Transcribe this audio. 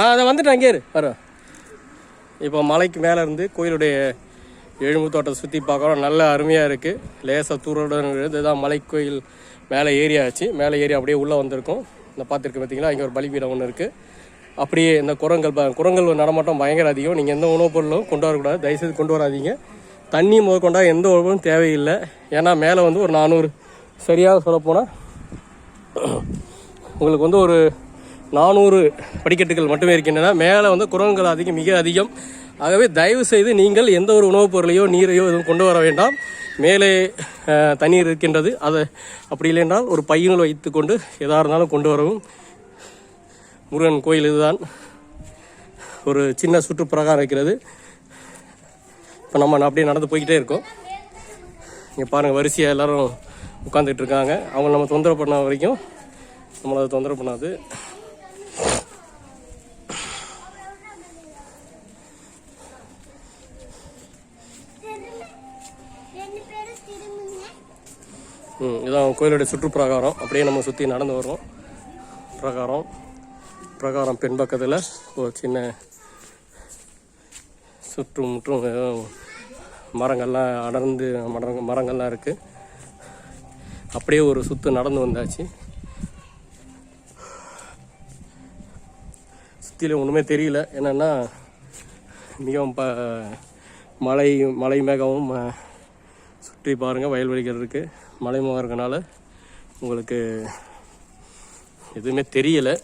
ஆ அதை வந்துட்டு அங்கே இரு வரோம் இப்போ மலைக்கு மேலே இருந்து கோயிலுடைய எழும்பு தோட்டத்தை சுற்றி பார்க்குறோம். நல்ல அருமையாக இருக்குது லேசாக தூரோட இதுதான் மலை கோயில் மேலே ஏரியாச்சு மேலே ஏறி அப்படியே உள்ளே வந்திருக்கும். இந்த பார்த்துருக்கு பார்த்தீங்களா? இங்கே ஒரு பலிபீடம் ஒன்று இருக்குது அப்படியே இந்த குரங்கள் ப- குரங்கள் நடமாட்டம் பயங்கர அதிகம். நீங்கள் எந்த உணவுப் பொருளும் கொண்டு வரக்கூடாது. தயவுசெய்து கொண்டு வராதீங்க. தண்ணி முதற்கொண்டா எந்த உணவும் தேவையில்லை. ஏன்னா மேலே வந்து ஒரு நானூறு. சரியாக சொல்லப்போனால் உங்களுக்கு வந்து ஒரு நானூறு படிக்கட்டுகள் மட்டுமே இருக்கின்றன. மேலே வந்து குரங்குகள் அதிகம் மிக அதிகம். ஆகவே தயவு செய்து நீங்கள் எந்த ஒரு உணவுப் பொருளையோ நீரையோ எதுவும் கொண்டு வர வேண்டாம். மேலே தண்ணீர் இருக்கின்றது. அதை அப்படி இல்லைன்றால் ஒரு பையனில் வைத்துக்கொண்டு எதாக இருந்தாலும் கொண்டு வரவும். முருகன் கோயில் இதுதான். ஒரு சின்ன சுற்றுப்பிரகாரம் இருக்கிறது. இப்போ நம்ம அப்படியே நடந்து போய்கிட்டே இருக்கோம். இங்கே பாருங்கள் வரிசையாக எல்லாரும் உட்காந்துட்டு இருக்காங்க. அவங்க நம்ம தொந்தரவு பண்ண வரைக்கும் நம்மளை தொந்தரவு பண்ணாது. இதான் கோயிலுடைய சுற்றுப்பிரகாரம். அப்படியே நம்ம சுற்றி நடந்து வரோம் பிரகாரம். பிரகாரம் பின்பக்கத்தில் ஒரு சின்ன சுற்று முற்றும் மரங்கள்லாம் அடர்ந்து மரங்க மரங்கள்லாம் இருக்குது அப்படியே ஒரு சுற்று நடந்து வந்தாச்சு. சுற்றிலும் ஒன்றுமே தெரியல. என்னென்னா மிகவும் ப மலை மலை மேகமும் சுற்றி பாருங்கள் வயல்வெளிகள் இருக்குது மலைமுகம் இருக்கனால உங்களுக்கு எதுவுமே தெரியலை.